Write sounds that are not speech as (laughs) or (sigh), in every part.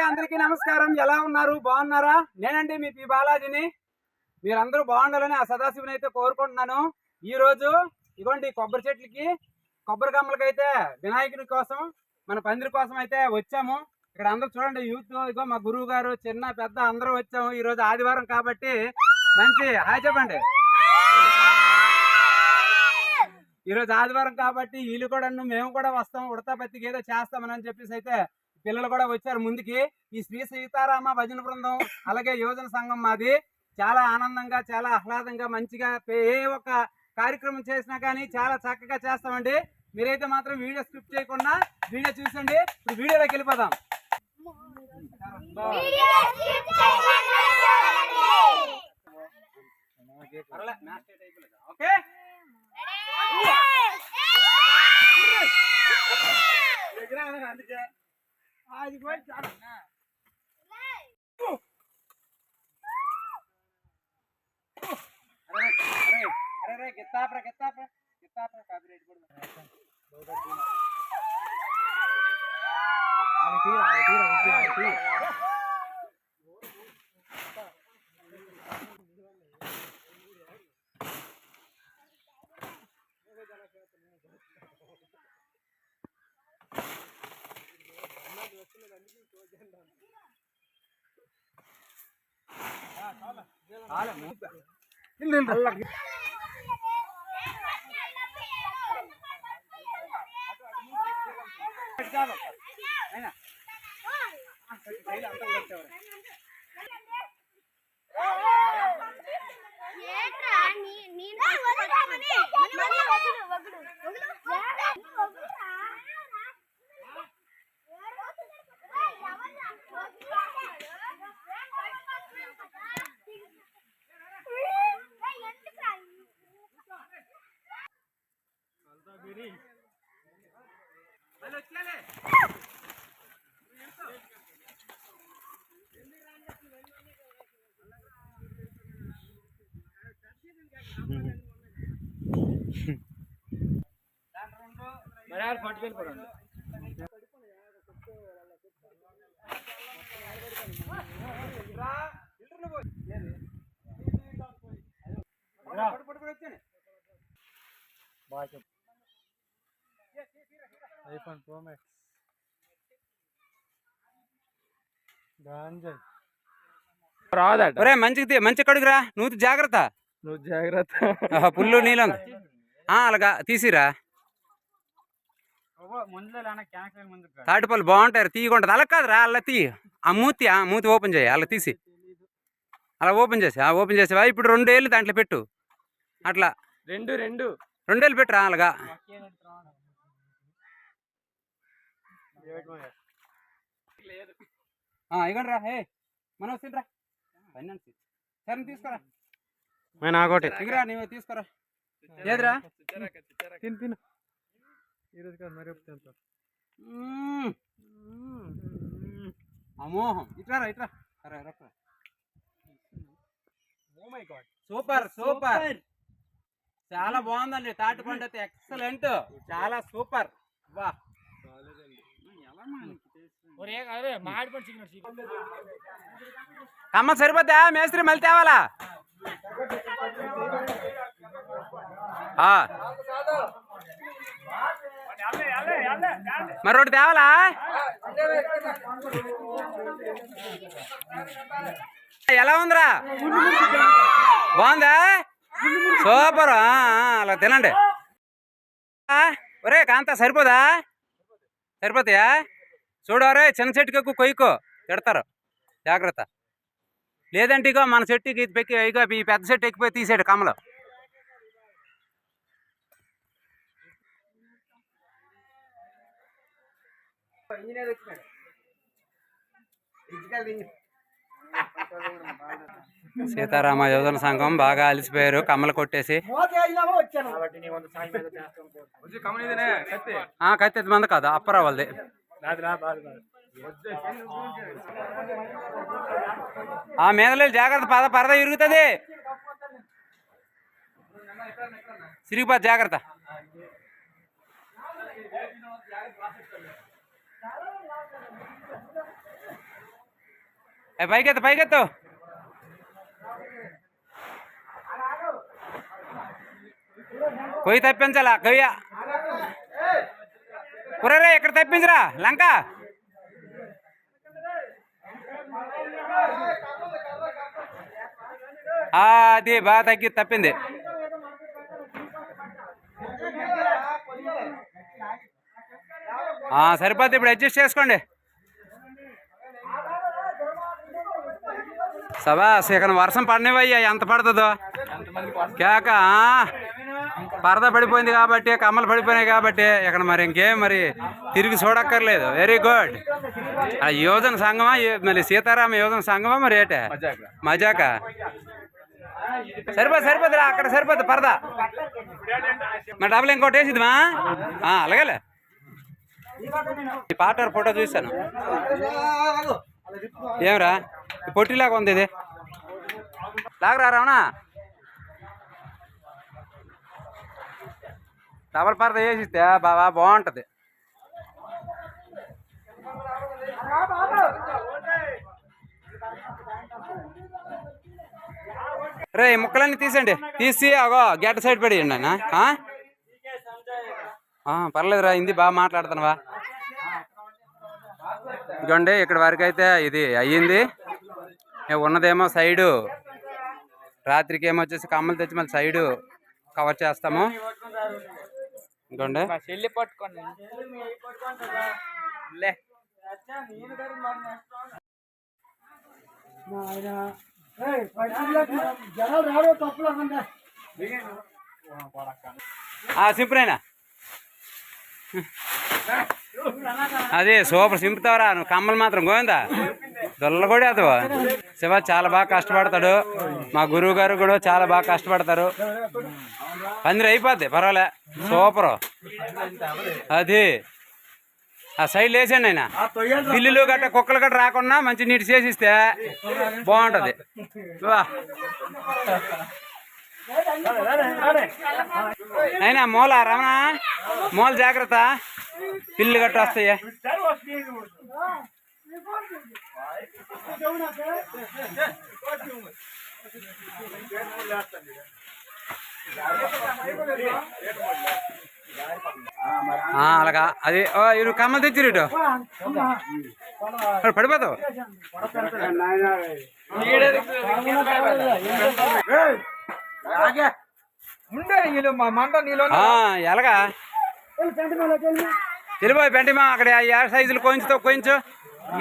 అందరికీ నమస్కారం. ఎలా ఉన్నారు? బాగున్నారా? నేనండి మీ పి బాలాజీని. మీరందరూ బాగుండాలని ఆ సదాశివుని అయితే కోరుకుంటున్నాను. ఈ రోజు ఇగోండి కొబ్బరి చెట్లకి కొబ్బరి కమ్మలకైతే వినాయకుడి కోసం మన పందిరి కోసం అయితే వచ్చాము. ఇక్కడ అందరూ చూడండి యూత్ ఇగో మా గురువు గారు చిన్న పెద్ద అందరూ వచ్చాము. ఈ రోజు ఆదివారం కాబట్టి మంచి హాయ్ చెప్పండి. ఈరోజు ఆదివారం కాబట్టి వీళ్ళు కూడా మేము కూడా వస్తాం ఉడతా పత్తికి ఏదో చేస్తామని చెప్పేసి అయితే పిల్లలు కూడా వచ్చారు ముందుకి. ఈ శ్రీ సీతారామ భజన బృందం అలాగే యువజన సంఘం మాది చాలా ఆనందంగా చాలా ఆహ్లాదంగా మంచిగా ఏ ఒక్క కార్యక్రమం చేసినా కానీ చాలా చక్కగా చేస్తామండి. మీరైతే మాత్రం వీడియో స్కిప్ చేయకుండా వీడియో చూసండి. ఇప్పుడు వీడియోలోకి వెళ్ళిపోదాం. ఓకే? అందుకే. आज कोई चार अरे अरे अरे अरे कितना पर कितना पर कितना पर कॉपीराइट बोल आगे तीर आगे तीर आगे तीर ಹಾಲ ಮೂಬ ಇಲ್ಲ ಇಲ್ಲ ಅಲ್ಲ ಏನ ಆ ಸರಿ పట్టుకెళ్ళిపోరండి ఐఫోన్ ప్రో మ్యాక్స్ గాంజాయ్ రాదట ఒరే మంచి కడుగురా. నువ్వు జాగ్రత్త. నువ్వు జాగ్రత్త. పుల్లు నీలం. (laughs) ఆ, అలాగా తీసిరా. తాటిపల్లి బాగుంటారు తీయకుంటది అలా కాదురా అలా తీ ఆ మూతి ఆ మూతి ఓపెన్ చేయి అలా తీసి. అలా ఓపెన్ చేసి ఆ ఓపెన్ చేసావా ఇప్పుడు రెండేళ్ళు దాంట్లో పెట్టు. అట్లా. రెండు రెండు. రెండేళ్ళు పెట్టురా అలాగా. ఇగండి రా హే మనం ఫైనాన్స్. సరే తీసుకురా. నాకోటి దిగురా నువ్వు తీసుకురా. ఏదిరా? తిను తిను. ఈరోజు కాదు మరి. అమోహం. ఇట్రా రా, ఇట్రా. రా, రా, రా. Super super. చాలా బాగుందండి తాటి పండు అయితే ఎక్సలెంట్. చాలా సూపర్. వా. అమ్మ సరిపోద్దా? మేస్త్రి మళ్ళీ తేవాలా. మరొకటి తేవాలా? ఎలా ఉందిరా? బాగుందా? సూపర్. అలా తినండి. ఒరే కాంత సరిపోదా? సరిపోతాయా? చూడరే చిన్న చెట్టుకి ఎక్కువ కొయ్యకో. తిడతారు. జాగ్రత్త. లేదంటే ఇగో మన చెట్టుకి ఇది పెక్కి ఇగో ఈ పెద్ద చెట్టు ఎక్కిపోయి తీసాడు కమలు. సీతారామ యోజన సంఘం బాగా అలిసిపోయారు కమ్మలు కొట్టేసి. ఆ, కత్తి మంది కాదు అప్పరా వాళ్ళది ఆ మీద జాగ్రత్త పద పరద ఇరుగుతుంది. సిరిగిపోద్ది జాగ్రత్త. ఏ పైకెత్తు పైకెత్తు. కొయ్యి తప్పించాలా? కొయ్య. కుర్రరే ఇక్కడ తప్పించరా? లంక ఆ, అది బాగా తగ్గి తప్పింది. సరిపోద్ది ఇప్పుడు అడ్జస్ట్ చేసుకోండి. సబాస్ ఇక్కడ వర్షం పడినవయ్యా ఎంత పడుతుందో? కేక పరద పడిపోయింది కాబట్టి కమ్మలు పడిపోయినాయి కాబట్టి ఇక్కడ మరి ఇంకేం మరి తిరిగి చూడక్కర్లేదు. వెరీ గుడ్ ఆ యోజన సంఘమా మరి సీతారామ యోజన సంఘమా మరి ఏటే? మజాక. సరిపోదు సరిపోదురా అక్కడ సరిపోద్ది పరదా. మరి డబ్బులు ఇంకోటి వేసిద్దిమా? ఆ, అలాగేలే. ఈ పాట ఫోటో చూశాను? ఏమరా? ఈ పొట్టిలాగా ఉంది ఇది. లాగరా రావణా డబల్ పరద వేసిస్తే బాబా బాగుంటుంది. రే ఈ ముక్కలన్నీ తీసండి తీసి అగో గేట సైడ్ పడేయండి ఆయన పర్లేదురా హిందీ బాగా మాట్లాడుతున్నావా. ఇదిగోండి ఇక్కడ వరకు అయితే ఇది అయ్యింది. ఉన్నదేమో సైడు. రాత్రికి ఏమో వచ్చేసి కమ్మలు తెచ్చి మళ్ళీ సైడు కవర్ చేస్తాము. ఇంకోండి పట్టుకోండి. లే. సింపులేనా అదే సూపర్ సింపుతావరా నువ్వు కమ్మలు మాత్రం గోవిందా? దొల్ల కూడా అతవా శివ చాలా బాగా కష్టపడతాడు. మా గురువు గారు కూడా చాలా బాగా కష్టపడతారు. పందిరి అయిపోద్ది పర్వాలే. సూపరు. అది. ఆ సైడ్ వేసాను ఆయన. పిల్లులు గట్ట కుక్కలు గట్ట రాకుండా మంచి నీటి చేసిస్తే బాగుంటది. అయినా మూల రమణ మూల జాగ్రత్త. పిల్లి గట్ట వస్తాయి. అలాగా. అది ఓ, ఇరు కమ్మలు తెచ్చిరు పడిపోతావు? మా ఎలాగా? తెలిపోయి పెంటిమా అక్కడ ఆ ఏ సైజులు కొంచుతో కొంచెం?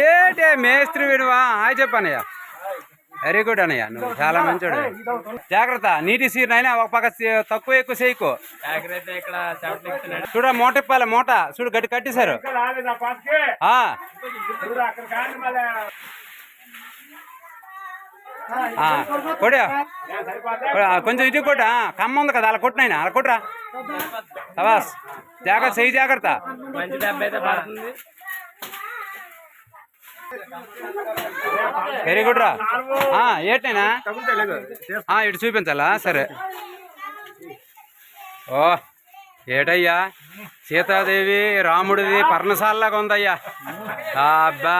ఏంటే మేస్త్రి విడువా? హాయ్ చెప్పానయ్యా. వెరీ గుడ్ అన్నయ్య. నువ్వు చాలా మంచోడు. జాగ్రత్త. నీటి సీర్ అయినా ఒక పక్క తక్కువ ఎక్కువ చేయకు. చూడ మూట ఇప్పాలి మూట. చూడు గట్టి కట్టేశారు. కొడు కొంచెం ఇటు కొట్టు ఆ, కమ్మ ఉంది కదా అలా కొట్టినైనా అలా కొట్టురా. సవాస్ జాగ్రత్త చెయ్యి జాగ్రత్త మంచి దెబ్బ అయితే పడుతుంది వెరీ గుడ్ రా ఆ, ఏటైనా ఆ, ఇటు చూపించాలా సరే ఓ ఏటయ్యా సీతాదేవి రాముడిది పర్ణశాలలాగా ఉందయ్యా అబ్బా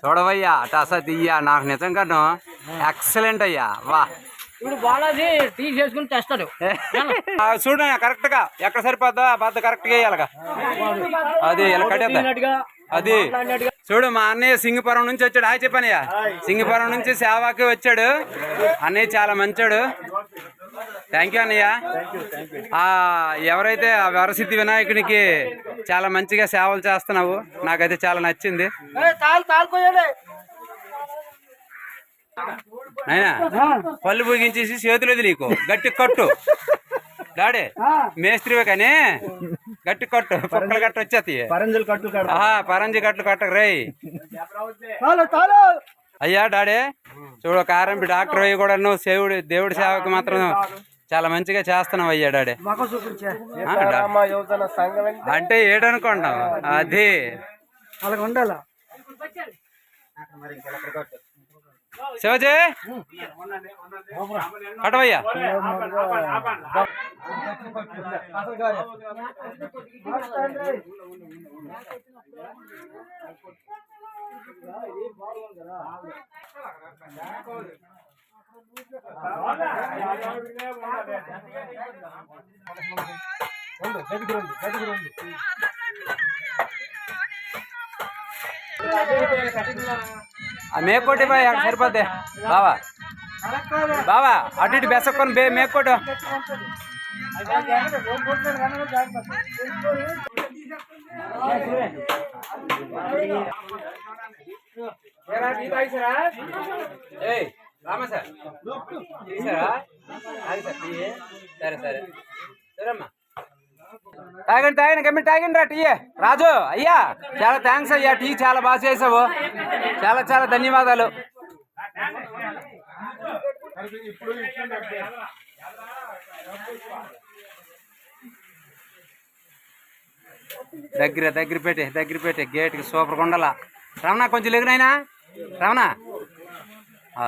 చూడవయ్యా టసా దియ్యా నాకు నిజంగాను ఎక్సలెంట్ అయ్యా వా ఇప్పుడు బాలాజీ టీ చేసుకుని తెస్తాడు. ఆ, చూడు కరెక్ట్గా. ఎక్కడ సరిపోద్దా బద్ద కరెక్ట్గా వేయాలగా. అది ఇలా కట్టేద్దా అది. చూడు మా అన్నయ్య సింగపురం నుంచి వచ్చాడు. హాయ్ చెప్పనయ్య సింగపురం నుంచి సేవాకి వచ్చాడు. అన్నయ్య చాలా మంచోడు. థ్యాంక్ యూ అన్నయ్య. ఆ ఎవరైతే ఆ వరసిద్ధి వినాయకునికి చాలా మంచిగా సేవలు చేస్తున్నావు నాకైతే చాలా నచ్చింది. పళ్ళు పూగించేసి చేతులు వదిలీకు గట్టి కట్టు. డాడే మేస్త్రివే కానీ గట్టి కట్టు. గట్టు వచ్చేస్తాయి పరంజులు కట్టు ఆహా పరంజి కట్టకు రేయ్ తాలు తాలు అయ్యా డాడే చూడు కారంపి డాక్టర్ అయ్యి కూడా నువ్వు సేవుడు దేవుడి సేవకు మాత్రం చాలా మంచిగా చేస్తున్నావు అయ్యా డాడే. మాకు చూపించే. ఆ, డా- యువతన సంఘం అంటే ఏడనుకుంటాం అది అలాగ ఉండాలా శివజీ? కట్టవయ్యా ఆ మేకోటి బాయ్ అక్కడ సరిపోద్ది. బావా. బావా అటు ఇటు బెసక్కొని బే మేకోటు. రామా సార్. సరే సరే. సరేమ్మా. తాగండి తాగండి గమ్మి తాగండి రా టీ. రాజు అయ్యా చాలా థ్యాంక్స్ అయ్యా. టీ చాలా బాగా చేసావు. చాలా చాలా ధన్యవాదాలు. దగ్గర దగ్గర పెట్టి దగ్గర పెట్టి. గేట్కి సూపర్ కొండల రమణ కొంచెం లేకునైనా రమణ. ఆ.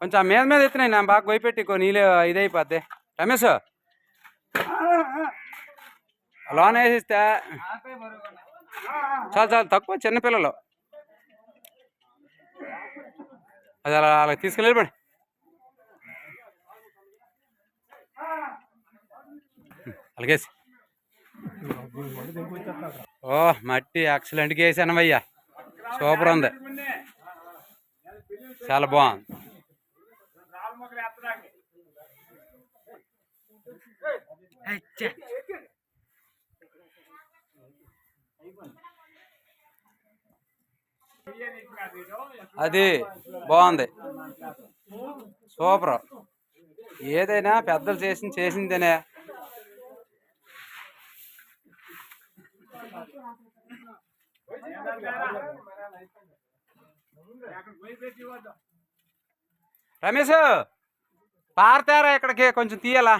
కొంచెం మీద మీద ఎత్తున్నాయి నా బాగా గొయ్యి నీళ్ళు ఇదైపోద్ది. రమేష్ లోన్ వేసిస్తే చాలా చాలా తక్కువ చిన్నపిల్లలు అది అలా తీసుకెళ్ళిపోయి తీసుకెళ్ళి పడి అలాగేసి ఓ మట్టి ఎక్సలెంట్గా వేసానవయ్యా సూపర్ ఉంది. చాలా బాగుంది. అది బాగుంది. సూపర్. ఏదైనా పెద్దలు చేసింది చేసిందేనే. రమేష్ పారతారా ఇక్కడికి కొంచెం తీయాలా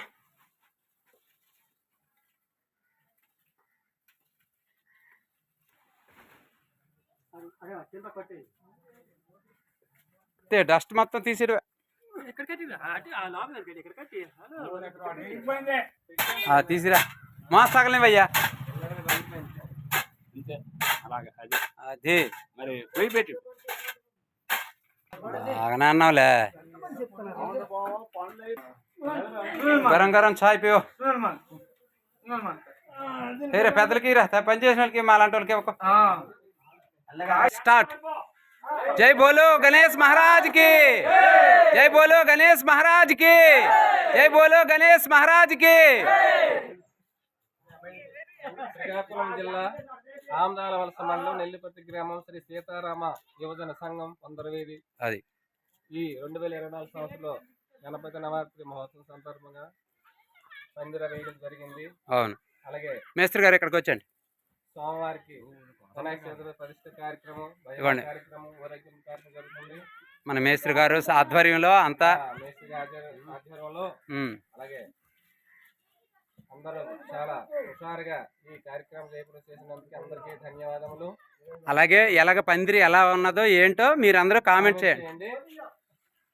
డస్ట్ మొత్తం తీసిరు తీసిరా మోస్తాగలేవయ్యా అది మరి పోయి పెట్టి బాగానే అన్నావులే గరం గరం చాయ్ పియో వేరే పెద్దలకి రా పని చేసిన వాళ్ళకి మా అలాంటి వాళ్ళకి ఒక స్టార్ట్ జై బోలో గణేష్ మహారాజ్కి జై బోలో గణేష్ మహారాజ్కి జై బోలో గణేష్ మహారాజ్కి శ్రీకాకుళం జిల్లా ఆమదాల వలస మండలం నెల్లిపత్తి గ్రామం శ్రీ సీతారామ యువజన సంఘం కొందరవేది అది. ఈ రెండు వేల ఇరవై నాలుగు సంవత్సరంలో గణపతి నవరాత్రి మహోత్సవం సందర్భంగా పందిర వేయడం జరిగింది. అవును. అలాగే మేస్త్రి గారు ఇక్కడికి వచ్చండి సోమవారికి వినాయక చతుర్థి ప్రతిష్ట కార్యక్రమం భజన ఇవ్వండి. కార్యక్రమం ఊరేగింపు కార్యక్రమం జరుగుతుంది. మన మేస్త్రి గారు ఆధ్వర్యంలో అంతా ఆ మేస్త్రి ఆధ్వర్య- ఆధ్వర్యంలో ఉమ్, అలాగే అందరూ చాలా హుషారుగా ఈ కార్యక్రమం చేపట్టి చేసినందుకు అందరికీ ధన్యవాదములు. అలాగే ఎలాగ పందిరి ఎలా ఉన్నదో ఏంటో మీరందరూ కామెంట్ చేయండి.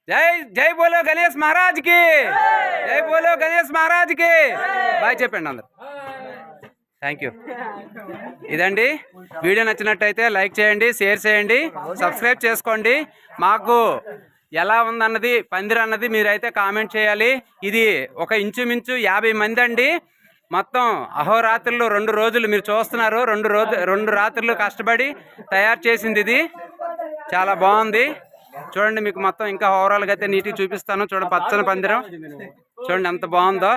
జై జై బోలో గణేష్ మహారాజ్కి జై బోలో గణేష్ మహారాజ్కి బాయ్ చెప్పండి అందరు. థ్యాంక్ యూ ఇదండి. వీడియో నచ్చినట్టయితే లైక్ చేయండి షేర్ చేయండి సబ్స్క్రైబ్ చేసుకోండి. మాకు ఎలా ఉందన్నది పందిరి అన్నది మీరైతే కామెంట్ చేయాలి. ఇది ఒక ఇంచుమించు యాభై మంది అండి. మొత్తం అహోరాత్రులు రెండు రోజులు మీరు చూస్తున్నారు. రెండు రోజు రెండు రాత్రులు కష్టపడి తయారు చేసింది ఇది. చాలా బాగుంది. చూడండి మీకు మొత్తం ఇంకా ఓవరాల్గా అయితే నీట్గా చూపిస్తాను. చూడండి పచ్చని పందిరం. చూడండి ఎంత బాగుందో.